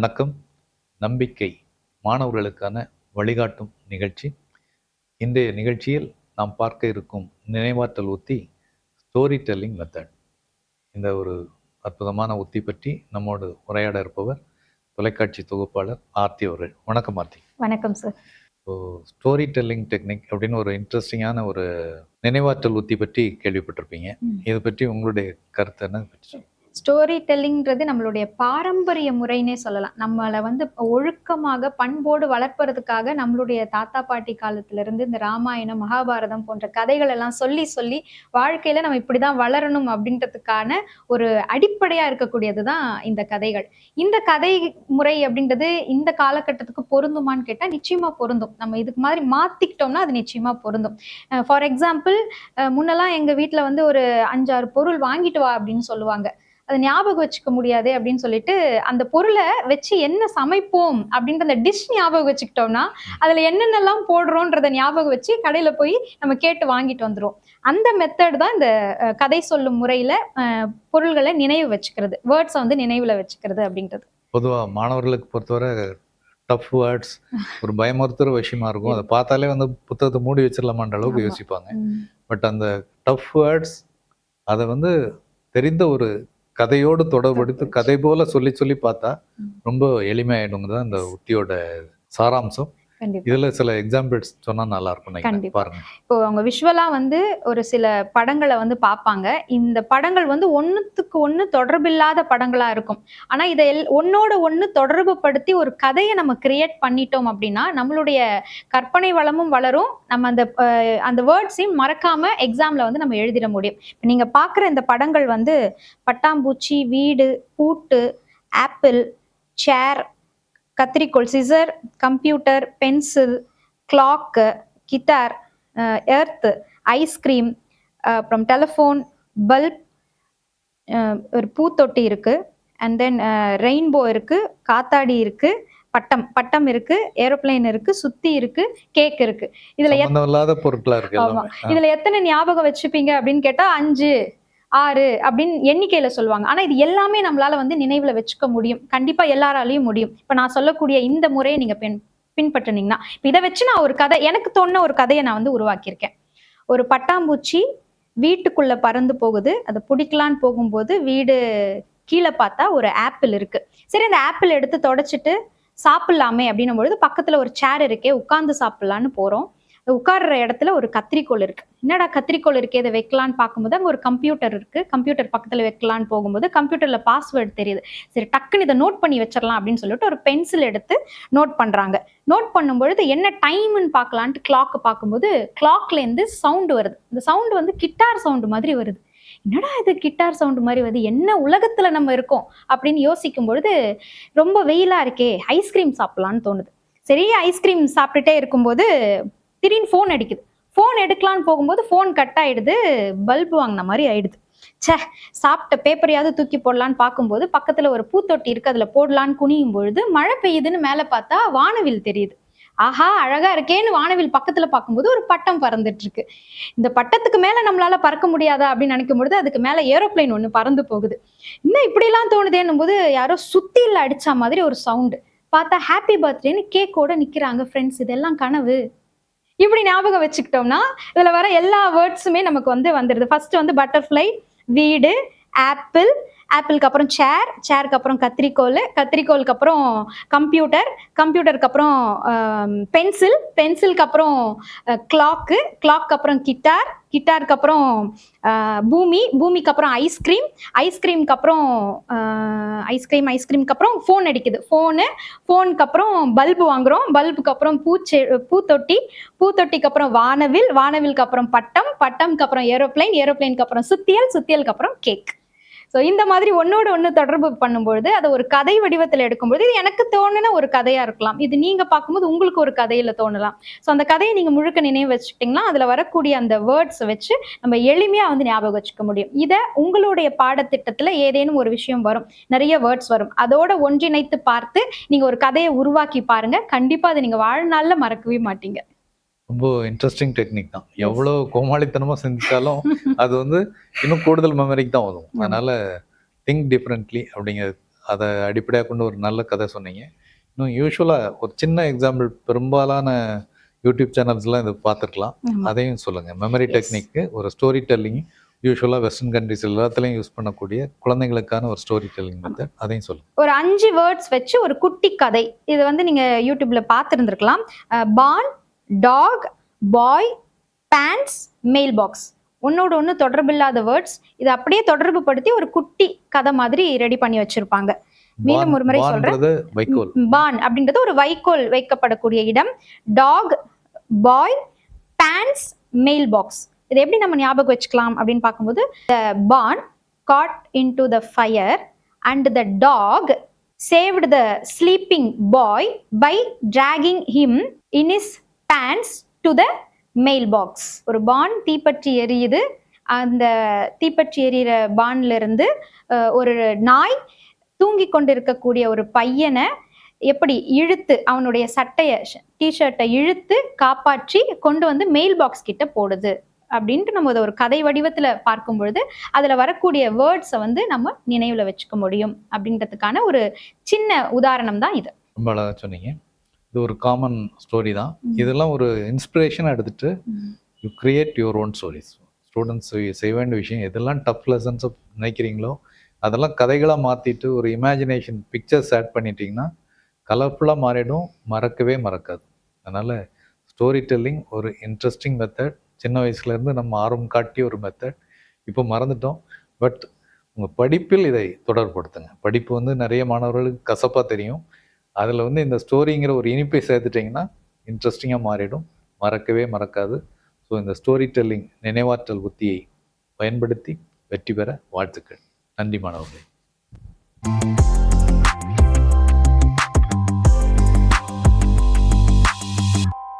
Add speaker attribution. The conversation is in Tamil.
Speaker 1: வணக்கம். நம்பிக்கை மாணவர்களுக்கான வழிகாட்டும் நிகழ்ச்சி. இன்றைய நிகழ்ச்சியில் நாம் பார்க்க இருக்கும் நினைவாற்றல் உத்தி ஸ்டோரி டெல்லிங் மெத்தட் இந்த ஒரு அற்புதமான உத்தி பற்றி நம்மோடு உரையாட இருப்பவர் தொலைக்காட்சி தொகுப்பாளர் ஆர்த்தி அவர்கள். வணக்கம் ஆர்த்தி.
Speaker 2: வணக்கம் sir
Speaker 1: so story telling technique அப்படின்னு ஒரு இன்ட்ரெஸ்டிங்கான ஒரு நினைவாற்றல் உத்தி பற்றி கேள்விப்பட்டிருப்பீங்க. இதை பற்றி உங்களுடைய கருத்து என்ன.
Speaker 2: ஸ்டோரி டெல்லிங்கிறது நம்மளுடைய பாரம்பரிய முறைனே சொல்லலாம். நம்மளை வந்து ஒழுக்கமாக பண்போடு வளர்ப்பறதுக்காக நம்மளுடைய தாத்தா பாட்டி காலத்திலிருந்து இந்த ராமாயணம் மகாபாரதம் போன்ற கதைகள் எல்லாம் சொல்லி சொல்லி வாழ்க்கையில நம்ம இப்படிதான் வளரணும் அப்படின்றதுக்கான ஒரு அடிப்படையா இருக்கக்கூடியது தான் இந்த கதைகள். இந்த கதை முறை அப்படின்றது இந்த காலகட்டத்துக்கு பொருந்துமான்னு கேட்டால் நிச்சயமா பொருந்தும். நம்ம இதுக்கு மாதிரி மாத்திக்கிட்டோம்னா அது நிச்சயமா பொருந்தும். ஃபார் எக்ஸாம்பிள் முன்னெல்லாம் எங்க வீட்டில் வந்து ஒரு அஞ்சாறு பொருள் வாங்கிட்டு வா அப்படின்னு சொல்லுவாங்க. அதை ஞாபகம் வச்சுக்க முடியாது அப்படின்னு சொல்லிட்டு அந்த பொருளை வச்சு என்ன சமைப்போம் அப்படின்ற அந்த டிஷ் ஞாபகம் வச்சுக்கிட்டோம்னா அதுல என்னென்னலாம் போடுறோன்றத ஞாபகம் வச்சு கடையில போய் நம்ம கேட்டு வாங்கிட்டு வந்துரும் அந்த மெத்தட் தான் இந்த கதை சொல்லும் முறையில பொருள்களை நினைவு வச்சுக்கிறது. வேர்ட்ஸை வந்து நினைவுல வச்சுக்கிறது அப்படின்றது.
Speaker 1: பொதுவா மாணவர்களுக்கு பொறுத்தவரை டஃப் வேர்ட்ஸ் ஒரு பயமுறுத்துற விஷயமா இருக்கும். அதை பார்த்தாலே வந்து புத்தகத்தை மூடி வச்சிடலாமான்ற அளவுக்கு. யோசிப்பாங்க. பட் அந்த டஃப் வேர்ட்ஸ் அதை வந்து தெரிந்த ஒரு கதையோடு தொடர்படுத்தி கதை போல சொல்லி சொல்லி பார்த்தா. ரொம்ப எளிமையாயிடுங்க தான் இந்த உத்தியோட சாராம்சம் இதுல சில எக்ஸாம்பிள்ஸ் சொன்னா நல்லா இருக்கும்.
Speaker 2: கண்டிப்பா. இப்போ அவங்க விஷுவலா வந்து ஒரு சில படங்களை வந்து பார்ப்பாங்க. இந்த படங்கள் வந்து ஒண்ணுத்துக்கு ஒண்ணு தொடர்பில்லாத படங்களா இருக்கும். ஆனா இதை ஒன்னோட ஒண்ணு தொடர்பு படுத்தி ஒரு கதையை நம்ம கிரியேட் பண்ணிட்டோம் அப்படின்னா நம்மளுடைய கற்பனை வளமும் வளரும். நம்ம அந்த அந்த வேர்ட்ஸையும் மறக்காம எக்ஸாம்ல வந்து நம்ம எழுதிட முடியும். இப்ப நீங்க பாக்குற இந்த படங்கள் வந்து பட்டாம்பூச்சி வீடு பூட்டு apple chair கத்திரிக்கோல் scissor computer pencil clock guitar earth ice cream அப்புறம் டெலிஃபோன் பல்ப் ஒரு பூத்தொட்டி இருக்கு. அண்ட் தென் ரெயின்போ இருக்கு காத்தாடி இருக்கு பட்டம் பட்டம் இருக்கு ஏரோப்ளேன் இருக்கு சுத்தி இருக்கு கேக் இருக்கு. இதுல
Speaker 1: இல்லாத பொருட்களா இருக்கு
Speaker 2: ஆமா. இதுல எத்தனை ஞாபகம் வச்சுப்பீங்க அப்படின்னு கேட்டா அஞ்சு. ஆறு அப்படின்னு எண்ணிக்கையில சொல்லுவாங்க. ஆனா இது எல்லாமே நம்மளால வந்து நினைவுல வச்சுக்க முடியும். கண்டிப்பா எல்லாராலையும் முடியும். இப்ப நான் சொல்லக்கூடிய இந்த முறையை நீங்க பின் பின்பற்றினீங்கன்னா இப்ப இதை வச்சு நான் ஒரு கதை எனக்கு தோணுன ஒரு கதையை நான் வந்து உருவாக்கியிருக்கேன். ஒரு பட்டாம்பூச்சி வீட்டுக்குள்ள பறந்து போகுது. அதை பிடிக்கலான்னு போகும்போது வீடு கீழே பார்த்தா ஒரு ஆப்பிள் இருக்கு. சரி அந்த ஆப்பிள் எடுத்து தொடச்சிட்டு சாப்பிடலாமே அப்படின்னும் பொழுது பக்கத்துல ஒரு சேர் இருக்கே உட்காந்து சாப்பிடலான்னு போறோம். உட்கார்ற இடத்துல ஒரு கத்திரிக்கோல் இருக்கு. என்னடா கத்திரிக்கோல் இருக்கு இதை வைக்கலான்னு பார்க்கும்போது அங்கே ஒரு கம்ப்யூட்டர் இருக்கு. கம்ப்யூட்டர் பக்கத்தில் வைக்கலான்னு போகும்போது கம்ப்யூட்டர்ல பாஸ்வேர்டு தெரியுது. சரி டக்குன்னு இதை நோட் பண்ணி வச்சிடலாம் அப்படின்னு சொல்லிட்டு ஒரு பென்சில் எடுத்து நோட் பண்றாங்க. நோட் பண்ணும்பொழுது என்ன டைம்னு பார்க்கலான்ட்டு கிளாக் பார்க்கும்போது கிளாக்லேருந்து சவுண்டு வருது. இந்த சவுண்ட் வந்து கிட்டார் சவுண்டு மாதிரி வருது. என்னடா இது கிட்டார் சவுண்ட் மாதிரி வருது? என்ன உலகத்துல நம்ம இருக்கோம்? அப்படின்னு யோசிக்கும் பொழுது ரொம்ப வெயிலா இருக்கே ஐஸ்கிரீம் சாப்பிடலான்னு தோணுது. சரி ஐஸ்கிரீம் சாப்பிட்டுட்டே இருக்கும்போது திடீர்னு ஃபோன் அடிக்குது. ஃபோன் எடுக்கலான்னு போகும்போது ஃபோன் கட் ஆயிடுது பல்ப் வாங்கின மாதிரி ஆயிடுது. ச்சே சாப்பிட்ட பேப்பரையாவது தூக்கி போடலான்னு பார்க்கும்போது பக்கத்தில் ஒரு பூத்தொட்டி இருக்கு அதில் போடலான்னு குனியும் பொழுது மழை பெய்யுதுன்னு மேலே பார்த்தா வானவில் தெரியுது. ஆஹா அழகா இருக்கேன்னு வானவில் பக்கத்துல பார்க்கும்போது ஒரு பட்டம் பறந்துட்டு இருக்கு. இந்த பட்டத்துக்கு மேல நம்மளால பறக்க முடியாதா அப்படின்னு நினைக்கும் பொழுது அதுக்கு மேல ஏரோப்ளேன் ஒண்ணு பறந்து போகுது. இன்னும் இப்படிலாம் தோணுதேன்னும் போது யாரோ சுத்தியில் அடிச்ச மாதிரி ஒரு சவுண்டு பார்த்தா ஹாப்பி பர்த்டேன்னு கேக்கோட நிக்கிறாங்க ஃப்ரெண்ட்ஸ் இதெல்லாம் கனவு. இப்படி ஞாபகம் வச்சுக்கிட்டோம்னா இதுல வர எல்லா வேர்ட்ஸுமே நமக்கு வந்து வந்துடுது ஃபர்ஸ்ட் வந்து பட்டர்ஃப்ளை வீடு ஆப்பிள் ஆப்பிளுக்கு அப்புறம் சேர் சேருக்கு அப்புறம் கத்திரிக்கோல் கத்திரிக்கோலுக்கு அப்புறம் கம்ப்யூட்டர் கம்ப்யூட்டருக்கு அப்புறம் பென்சில் பென்சிலுக்கு அப்புறம் கிளாக்கு கிளாக்கு அப்புறம் கிட்டார் கிட்டாருக்கு அப்புறம் பூமி பூமிக்கு அப்புறம் ஐஸ்கிரீம் ஐஸ்கிரீம்க்கு அப்புறம் ஐஸ்கிரீம் ஐஸ்கிரீம்க்கு அப்புறம் ஃபோன் அடிக்குது. ஃபோனு ஃபோனுக்கு அப்புறம் பல்பு வாங்குறோம். பல்புக்கு அப்புறம் பூச்செ பூத்தொட்டி பூத்தொட்டிக்கு அப்புறம் வானவில் வானவிலுக்கு அப்புறம் பட்டம் பட்டம்க்கு அப்புறம் ஏரோப்ளைன் ஏரோப்ளைனுக்கு அப்புறம் சுத்தியல் சுத்தியலுக்கு அப்புறம் கேக் ஸோ இந்த மாதிரி ஒன்னோட ஒன்று தொடர்பு பண்ணும்பொழுது அதை ஒரு கதை வடிவத்தில் எடுக்கும்பொழுது இது எனக்கு தோணுன ஒரு கதையா இருக்கலாம். இது நீங்க பார்க்கும்போது உங்களுக்கு ஒரு கதையில தோணலாம். ஸோ அந்த கதையை நீங்க முழுக்க நினைவு வச்சுக்கிட்டீங்கன்னா அதுல வரக்கூடிய அந்த வேர்ட்ஸை வச்சு நம்ம எளிமையா வந்து ஞாபகம் வச்சுக்க முடியும். இதை உங்களுடைய பாடத்திட்டத்துல ஏதேனும் ஒரு விஷயம் வரும் நிறைய வேர்ட்ஸ் வரும் அதோட ஒன்றிணைத்து பார்த்து நீங்க ஒரு கதையை உருவாக்கி பாருங்க. கண்டிப்பா அதை நீங்க வாழ்நாளில் மறக்கவே மாட்டீங்க.
Speaker 1: ரொம்ப இன்ட்ரெஸ்டிங் டெக்னிக் தான். எவ்வளவு கோமாளித்தனமா சிந்திச்சாலும் அது வந்து இன்னும் கூடுதல் மெமரிக்கு தான் உதவும். அதனால திங்க் டிஃப்ரெண்ட்லி அப்படிங்கிறது அதை அடிப்படையாக கொண்டு ஒரு நல்ல கதை சொன்னீங்க. இன்னும் யூஸ்வலாக ஒரு சின்ன எக்ஸாம்பிள் பெரும்பாலான யூடியூப் சேனல்ஸ்லாம் இது பார்த்துருக்கலாம். அதையும் சொல்லுங்கள் மெமரி. டெக்னிக்கு ஒரு ஸ்டோரி டெல்லிங் யூஸ்வலாக வெஸ்டர்ன் கண்ட்ரிஸ் எல்லாத்துலேயும் யூஸ் பண்ணக்கூடிய குழந்தைங்களுக்கான ஒரு ஸ்டோரி டெல்லிங் மெத்தட் அதையும் சொல்லுங்கள்
Speaker 2: ஒரு அஞ்சு வேர்ட்ஸ் வச்சு ஒரு குட்டி கதை. இது வந்து நீங்க யூடியூப்ல பார்த்துருந்துருக்கலாம். Pan dog boy pants mail box ஒன்னோட ஒன்று தொடர்பில்லாத வேர்ட்ஸ் இதை அப்படியே தொடர்பு படுத்தி ஒரு குட்டி கதை மாதிரி ரெடி பண்ணி வச்சிருப்பாங்க. மீண்டும் ஒரு முறை சொல்றேன். பான் அப்படின்றது ஒரு வைக்கோல் வைக்கப்படக்கூடிய இடம். Dog boy pants mail box இது எப்படி நம்ம ஞாபகம் வச்சுக்கலாம் அப்படின்னு பார்க்கும்போது the pan caught in to the fire and the dog saved the sleeping boy by dragging him in his pants to the mail box ஒரு பான் தீப்பற்றி எரியுது. அந்த தீப்பற்றி எரியிற பான்ல இருந்து ஒரு நாய் தூங்கி கொண்டிருக்கக்கூடிய ஒரு பையனை எப்படி இழுத்து அவனுடைய சட்டைய டிஷர்ட்டை இழுத்து காப்பாற்றி கொண்டு வந்து மெயில் பாக்ஸ் கிட்ட போடுது. அப்படின்ட்டு நம்ம அதை ஒரு கதை வடிவத்துல பார்க்கும் பொழுது அதுல வரக்கூடிய வேர்ட்ஸை வந்து நம்ம நினைவுல வச்சுக்க முடியும். அப்படின்றதுக்கான ஒரு சின்ன உதாரணம் தான் இது.
Speaker 1: ரொம்ப அழகாக சொன்னீங்க. இது ஒரு காமன் ஸ்டோரி தான். இதெல்லாம் ஒரு இன்ஸ்பிரேஷனாக எடுத்துட்டு you create your own stories students செய்ய வேண்டிய விஷயம் எதெல்லாம் டஃப் லெசன்ஸ் நினைக்கிறீங்களோ அதெல்லாம் கதைகளாக மாற்றிட்டு ஒரு இமேஜினேஷன் பிக்சர்ஸ் ஆட் பண்ணிட்டீங்கன்னா கலர்ஃபுல்லாக மாறிடும் மறக்கவே மறக்காது. அதனால் ஸ்டோரி டெல்லிங் ஒரு இன்ட்ரெஸ்டிங் மெத்தட் சின்ன வயசுலேருந்து நம்ம ஆர்வம் காட்டிய ஒரு மெத்தட் இப்போ மறந்துட்டோம். பட் உங்கள் படிப்பில் இதை தொடர்படுத்துங்க படிப்பு வந்து நிறைய மாணவர்களுக்கு கசப்பாக தெரியும். அதில் வந்து இந்த ஸ்டோரிங்கிற ஒரு இனிப்பை சேர்த்துட்டிங்கன்னா இன்ட்ரெஸ்டிங்காக மாறிடும். மறக்கவே மறக்காது. ஸோ இந்த ஸ்டோரி டெல்லிங் நினைவாற்றல் உத்தியை பயன்படுத்தி வெற்றி பெற வாழ்த்துக்கள். நன்றி மாணவர்களே.